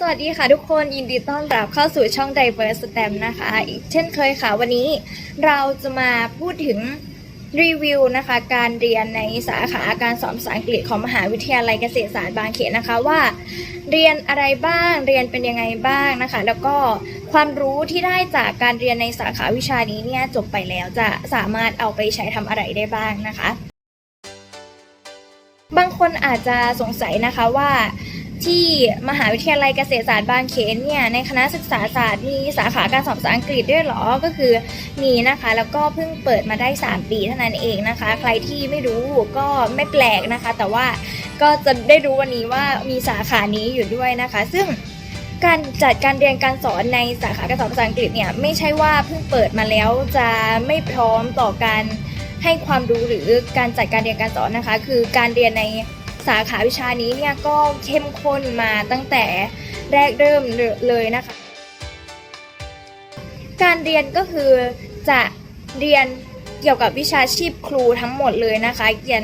สวัสดีค่ะทุกคนยินดีต้อนรับเข้าสู่ช่อง Diverse STEM นะคะ อีกเช่นเคยค่ะ วันนี้เราจะมาพูดถึงรีวิวนะคะ การเรียนในสาขาการสอนภาษาอังกฤษของมหาวิทยาลัยเกษตรศาสตร์บางเขนนะคะว่า เรียนอะไรบ้างเรียนเป็นยังไงบ้างนะคะ แล้วก็ความรู้ที่ได้จากการเรียนในสาขาวิชานี้เนี่ยจบไปแล้วจะสามารถเอาไปใช้ทำอะไรได้บ้างนะคะ บางคนอาจจะสงสัยนะคะว่า ที่มหาวิทยาลัยเกษตรศาสตร์บางเขนเนี่ยในคณะศึกษาศาสตร์มีสาขาการสอนภาษาอังกฤษด้วยหรอก็คือมีนะคะแล้วก็เพิ่งเปิดมาได้ 3 ปีเท่านั้นเองนะคะ ใครที่ไม่รู้ก็ไม่แปลกนะคะ แต่ว่าก็จะได้รู้วันนี้ว่ามีสาขานี้อยู่ด้วยนะคะ ซึ่งการจัดการเรียนการสอนในสาขาการสอนภาษาอังกฤษเนี่ยไม่ใช่ว่าเพิ่งเปิดมาแล้วจะไม่พร้อมต่อการให้ความรู้หรือการจัดการเรียนการสอนนะคะ คือการเรียนใน สาขาวิชานี้เนี่ยก็เข้มข้นมาตั้งแต่แรกเริ่มเลยนะคะ การเรียนก็คือจะเรียนเกี่ยวกับวิชาชีพครูทั้งหมดเลยนะคะเรียน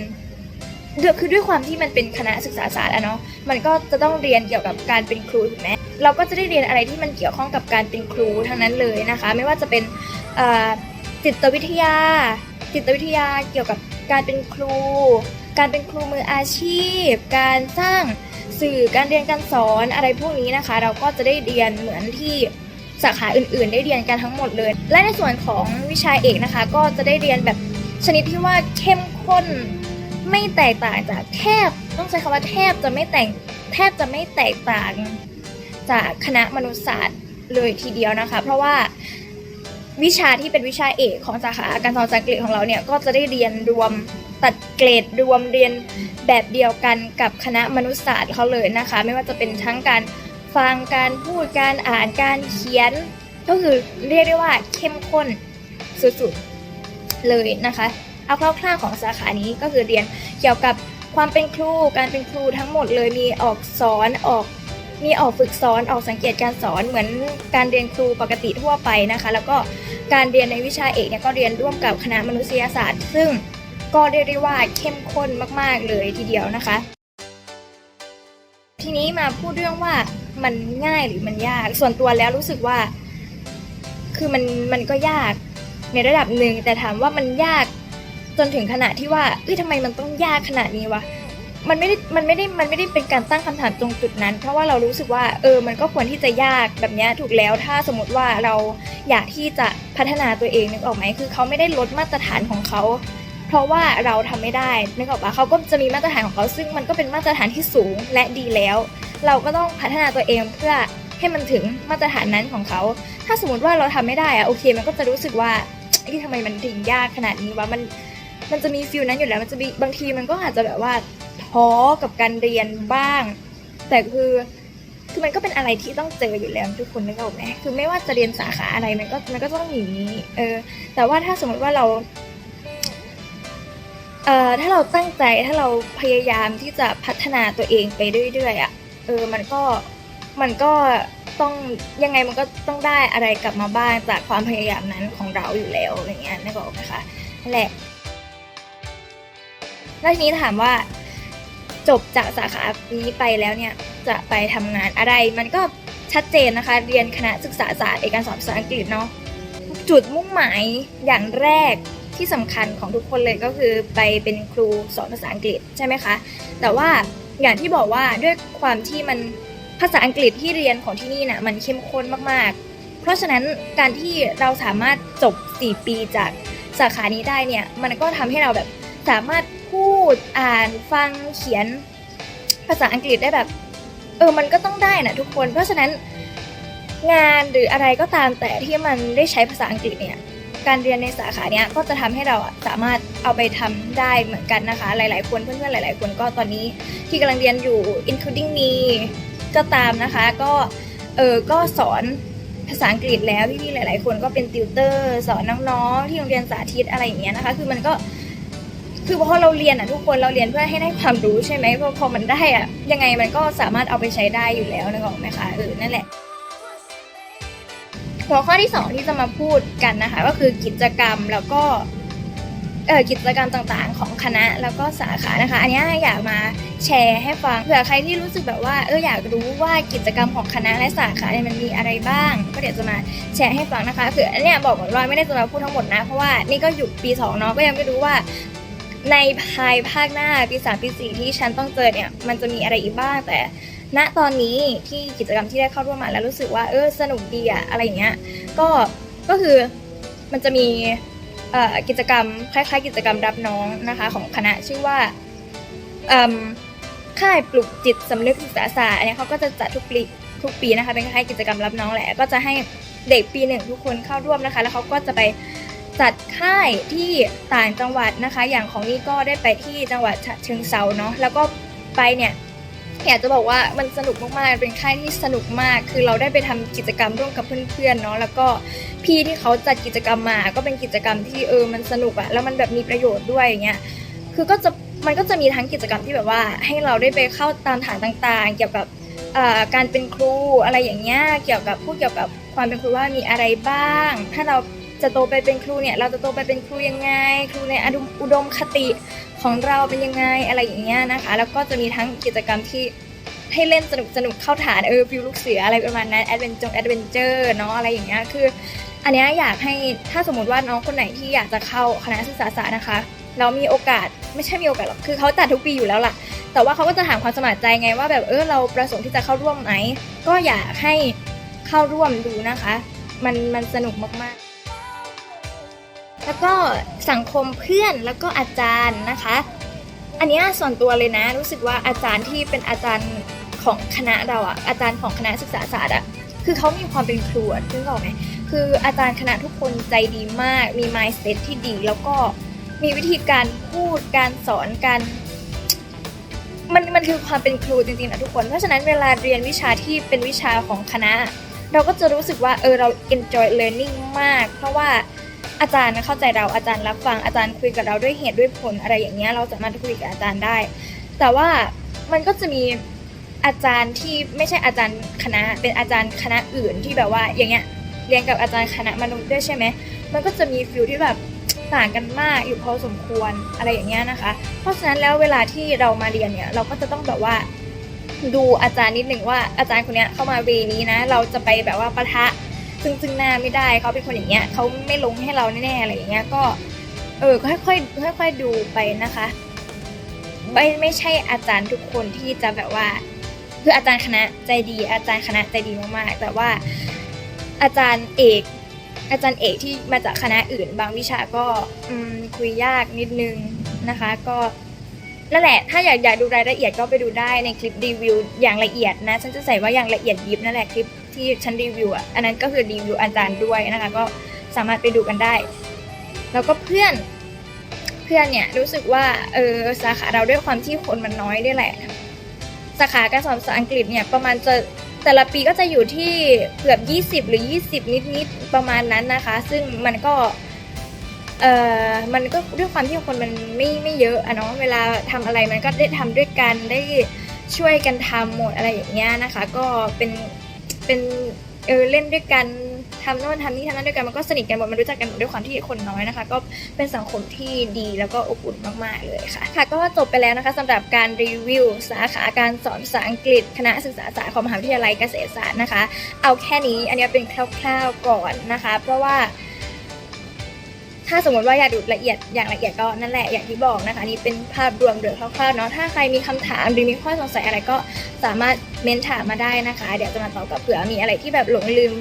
คือด้วยความที่มันเป็นคณะศึกษาศาสตร์อะเนาะ มันก็จะต้องเรียนเกี่ยวกับการเป็นครูถูกไหมเราก็จะได้เรียนอะไรที่มันเกี่ยวข้องกับการเป็นครูทั้งนั้นเลยนะคะ ไม่ว่าจะเป็นอ่อจิตวิทยา จิตวิทยาเกี่ยวกับการเป็นครู การเป็นครูมืออาชีพ การสร้างสื่อการเรียนการสอนอะไรพวกนี้นะคะ เราก็จะได้เรียนเหมือนที่สาขาอื่นๆ ได้เรียนกันทั้งหมดเลย และในส่วนของวิชาเอกนะคะ ก็จะได้เรียนแบบชนิดที่ว่าเข้มข้นไม่แตกต่างจากแทบต้องใช้คำว่าแทบจะไม่แตกแทบจะไม่แตกต่างจากคณะมนุษยศาสตร์เลยทีเดียวนะคะ เพราะว่า วิชาที่เป็นวิชาเอกของสาขาการสอนภาษาอังกฤษของเราเนี่ยก็จะได้เรียนรวมตัดเกรดรวมเรียนแบบเดียวกันกับคณะมนุษยศาสตร์เขาเลยนะคะ ไม่ว่าจะเป็นทั้งการฟังการพูดการอ่านการเขียน ก็คือเรียกได้ว่าเข้มข้นสุดๆเลยนะคะเอาคร่าวๆของสาขานี้ก็คือเรียนเกี่ยวกับความเป็นครูการเป็นครูทั้งหมดเลยมีออกสอนออกมีออกฝึกสอนออกสังเกตการสอนเหมือนการเรียนครูปกติทั่วไปนะคะ แล้วก็ การเรียนในวิชาเอกเนี่ยก็เรียนร่วมกับคณะมนุษยศาสตร์ ซึ่งก็เรียกได้ว่าเข้มข้นมาก ๆ เลยทีเดียวนะคะ ทีนี้มาพูดเรื่องว่ามันง่ายหรือมันยาก ส่วนตัวแล้วรู้สึกว่า คือมันมันก็ยากในระดับหนึ่งแต่ถามว่ามันยากจนถึงขนาดที่ว่าเอ้ยทำไมมันต้องยากขนาดนี้วะ มันไม่ได้มันไม่ได้มันไม่ได้เป็นการตั้งคำถามตรงจุดนั้น เพราะว่าเรารู้สึกว่าเออมันก็ควรที่จะยากแบบนี้ถูกแล้ว ถ้าสมมติว่าเราอยากที่จะพัฒนาตัวเองนึกออกไหมคือเขาไม่ได้ลดมาตรฐานของเขาเพราะว่าเราทำไม่ได้นึกออกปะเขาก็จะมีมาตรฐานของเขาซึ่งมันก็เป็นมาตรฐานที่สูงและดีแล้ว เราก็ต้องพัฒนาตัวเองเพื่อให้มันถึงมาตรฐานนั้นของเขา ถ้าสมมติว่าเราทำไม่ได้อะโอเค มันก็จะรู้สึกว่าที่ทำไมมันถึงยากขนาดนี้วะมันมันจะมีฟิลนั้นอยู่แล้ว มันจะมีบางทีมันก็อาจจะแบบว่า ท้อกับการเรียนบ้าง แต่คือคือมันก็เป็นอะไรที่ต้องเจออยู่แล้วทุกคนนึกออกไหมคือไม่ว่าจะเรียนสาขาอะไรมันก็มันก็ต้องอย่างนี้ เออ แต่ว่าถ้าสมมติว่าเรา เอ่อถ้าเราตั้งใจถ้าเราพยายามที่จะพัฒนาตัวเองไปเรื่อยๆอะ เออ มันก็มันก็ต้องยังไงมันก็ต้องได้อะไรกลับมาบ้างจากความพยายามนั้นของเราอยู่แล้วอะไรเงี้ยนึกออกไหมคะนั่นแหละแล้วทีนี้ถามว่า จบจากสาขานี้ไปแล้วเนี่ยจะไปทำงานอะไร มันก็ชัดเจนนะคะเรียนคณะศึกษาศาสตร์เอกการภาษาอังกฤษเนาะจุดมุ่งหมายอย่างแรกที่สำคัญของทุกคนเลยก็คือไปเป็นครูสอนภาษาอังกฤษใช่ไหมคะ แต่ว่าอย่างที่บอกว่าด้วยความที่มันภาษาอังกฤษที่เรียนของที่นี่น่ะมันเข้มข้นมากๆ เพราะฉะนั้นการที่เราสามารถจบ 4 ปีจากสาขานี้ได้เนี่ย มันก็ทำให้เราแบบสามารถ ดอ่านฟังเขียนภาษาอังกฤษได้แบบ เออมันก็ต้องได้นะทุกคน เพราะฉะนั้นงานหรืออะไรก็ตามแต่ที่มันได้ใช้ภาษาอังกฤษเนี่ยการเรียนในสาขาเนี้ยก็จะทำให้เราสามารถเอาไปทำได้เหมือนกันนะคะ หลาย ๆ คนเพื่อนๆหลาย ๆ คนก็ตอนนี้ที่กำลังเรียนอยู่ including me ก็ตามนะคะก็เออก็สอนภาษาอังกฤษแล้วพี่ๆหลาย ๆ คนก็เป็นติวเตอร์ สอนน้องๆที่โรงเรียนสาธิตอะไรอย่างเงี้ยนะคะ คือมันก็ คือพอเราเรียนอะทุกคนเราเรียนเพื่อให้ได้ความรู้ใช่ไหมพอพอมันได้อะยังไงมันก็สามารถเอาไปใช้ได้อยู่แล้วนึกออกไหมคะเออนั่นแหละหัวข้อที่สองที่จะมาพูดกันนะคะ ก็คือกิจกรรมแล้วก็เออกิจกรรมต่างๆ ของคณะแล้วก็สาขานะคะ อันนี้อยากมาแชร์ให้ฟังเผื่อใครที่รู้สึกแบบว่าเอออยากรู้ว่ากิจกรรมของคณะและสาขาเนี่ยมันมีอะไรบ้าง ก็เดี๋ยวจะมาแชร์ให้ฟังนะคะคืออันเนี้ยบอกก่อนว่าไม่ได้จะมาพูดทั้งหมดนะเพราะว่านี่ก็อยู่ปีสองเนาะก็ยังไม่รู้ว่า ในภายภาคหน้าปีสามปีสี่ที่ฉันต้องเจอเนี่ยมันจะมีอะไรอีกบ้างแต่ ณตอนนี้ที่กิจกรรมที่ได้เข้าร่วมมาแล้วรู้สึกว่าเออสนุกดีอะอะไรอย่างเงี้ยก็ก็คือมันจะมีเอ่อกิจกรรมคล้ายๆ กิจกรรมรับน้องนะคะของคณะชื่อว่าเอิ่มค่ายปลุกจิตสำนึกศึกษาศาสตร์อันนี้เขาก็จะจัดทุกปีทุกปีนะคะเป็นคล้ายๆกิจกรรมรับน้องแหละก็จะให้เด็กปีหนึ่งทุกคนเข้าร่วมนะคะ แล้วเขาก็จะไป จัดค่ายที่ต่างจังหวัดนะคะ อย่างของนี่ก็ได้ไปที่จังหวัดฉะเชิงเซาเนาะแล้วก็ไปเนี่ยอยากจะบอกว่ามันสนุกมากๆ เป็นค่ายที่สนุกมาก คือเราได้ไปทำกิจกรรมร่วมกับเพื่อนๆเนาะ แล้วก็พี่ที่เขาจัดกิจกรรมมา ก็เป็นกิจกรรมที่เออ มันสนุกอะแล้วมันแบบมีประโยชน์ด้วยอย่างเงี้ย คือก็จะมันก็จะมีทั้งกิจกรรมที่แบบว่าให้เราได้ไปเข้าตามฐานต่างๆ เกี่ยวกับการเป็นครูอะไรอย่างเงี้ย เกี่ยวกับพูดเกี่ยวกับความเป็นครูว่ามีอะไรบ้าง ถ้าเรา จะโตไปเป็นครูเนี่ยเราจะโตไปเป็นครูยังไง ครูในอดุอุดมคติของเราเป็นยังไงอะไรอย่างเงี้ยนะคะ แล้วก็จะมีทั้งกิจกรรมที่ให้เล่นสนุกสนุกเข้าฐานเออฟิวลูกเสืออะไรประมาณนั้นแอดเวนจงแอดเวนเจอร์เนาะอะไรอย่างเงี้ยคือ อันเนี้ยอยากให้ถ้าสมมติว่าน้องคนไหนที่อยากจะเข้าคณะศึกษาศาสตร์นะคะเรามีโอกาสไม่ใช่มีโอกาสหรอกคือเขาจัดทุกปีอยู่แล้วล่ะ แต่ว่าเขาก็จะถามความสมัครใจไงว่าแบบเออเราประสงค์ที่จะเข้าร่วมไหมก็อยากให้เข้าร่วมดูนะคะ มันมันสนุกมากๆ แล้วก็สังคมเพื่อนแล้วก็อาจารย์นะคะ อันนี้ส่วนตัวเลยนะ รู้สึกว่าอาจารย์ที่เป็นอาจารย์ของคณะเราอะอาจารย์ของคณะศึกษาศาสตร์อะคือเขามีความเป็นครูซึ่งบอกไหมคืออาจารย์คณะทุกคนใจดีมาก มี mindset ที่ดี แล้วก็มีวิธีการพูดการสอนการมันมันคือความเป็นครูจริงๆนะทุกคน เพราะฉะนั้นเวลาเรียนวิชาที่เป็นวิชาของคณะ เราก็จะรู้สึกว่าเออเรา enjoy learning มาก เพราะว่า อาจารย์เข้าใจเราอาจารย์รับฟังอาจารย์คุยกับเราด้วยเหตุด้วยผลอะไรอย่างเงี้ยเราสามารถคุยกับอาจารย์ได้ แต่ว่ามันก็จะมีอาจารย์ที่ไม่ใช่อาจารย์คณะ เป็นอาจารย์คณะอื่นที่แบบว่าอย่างเงี้ยเรียนกับอาจารย์คณะมนุษย์ด้วยใช่ไหมมันก็จะมีฟิลที่แบบต่างกันมากอยู่พอสมควรอะไรอย่างเงี้ยนะคะ เพราะฉะนั้นแล้วเวลาที่เรามาเรียนเนี่ยเราก็จะต้องแบบว่าดูอาจารย์นิดหนึ่งว่าอาจารย์คนเนี้ยเข้ามาเวนี้นะ เราจะไปแบบว่าปะทะ ซึ่งซึ่งหน้าไม่ได้เขาเป็นคนอย่างเงี้ยเขาไม่ลงให้เราแน่ๆอะไรอย่างเงี้ยก็เออค่อยๆค่อยๆดูไปนะคะไม่ไม่ใช่อาจารย์ทุกคนที่จะแบบว่า คืออาจารย์คณะใจดี อาจารย์คณะใจดีมากๆ แต่ว่าอาจารย์เอก อาจารย์เอกที่มาจากคณะอื่น บางวิชาก็คุยยากนิดนึงนะคะ ก็นั่นแหละ ถ้าอยากอยากดูรายละเอียดก็ไปดูได้ในคลิปรีวิวอย่างละเอียดนะ ฉันจะใส่ว่าอย่างละเอียดยิบนั่นแหละคลิป ที่ฉันรีวิวอะ อันนั้นก็คือรีวิวอาจารย์ด้วยนะคะ ก็สามารถไปดูกันได้ แล้วก็เพื่อนเพื่อนเนี่ยรู้สึกว่าเออสาขาเราด้วยความที่คนมันน้อยด้วยแหละ สาขาการสอนภาษาอังกฤษเนี่ยประมาณจะแต่ละปีก็จะอยู่ที่เกือบ 20 หรือ 20 นิดๆประมาณนั้นนะคะ ซึ่งมันก็เอ่อมันก็ด้วยความที่คนมันไม่ไม่เยอะอะเนาะเวลาทำอะไรมันก็ได้ทำด้วยกันได้ช่วยกันทำหมดอะไรอย่างเงี้ยนะคะ ก็เป็น เป็นเออเล่นด้วยกันทำโน่นทำนี่ทำนั่นด้วยกันมันก็สนิทกันหมดมันรู้จักกันหมดด้วยความที่คนน้อยนะคะ ก็เป็นสังคมที่ดีแล้วก็อบอุ่นมากๆเลยค่ะ ค่ะก็จบไปแล้วนะคะสำหรับการรีวิวสาขาการสอนภาษาอังกฤษ คณะศึกษาศาสตร์ของมหาวิทยาลัยเกษตรศาสตร์นะคะ เอาแค่นี้อันนี้เป็นคร่าวๆก่อนนะคะ เพราะว่า ถ้าสมมติว่าอยากดูละเอียดอย่างละเอียดก็นั่นแหละอย่างที่บอกนะคะนี่เป็นภาพรวมโดยคร่าวๆเนาะถ้าใครมีคำถามหรือมีข้อสงสัยอะไรก็สามารถเมนถามมาได้นะคะ เดี๋ยวจะมาตอบกับเผื่อมีอะไรที่แบบหลงลืม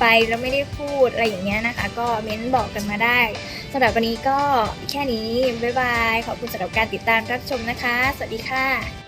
ไปแล้วไม่ได้พูดอะไรอย่างเงี้ยนะคะ ก็เมนบอกกันมาได้สำหรับวันนี้ก็แค่นี้บ๊ายบายขอบคุณสำหรับการติดตามรับชมนะคะ สวัสดีค่ะ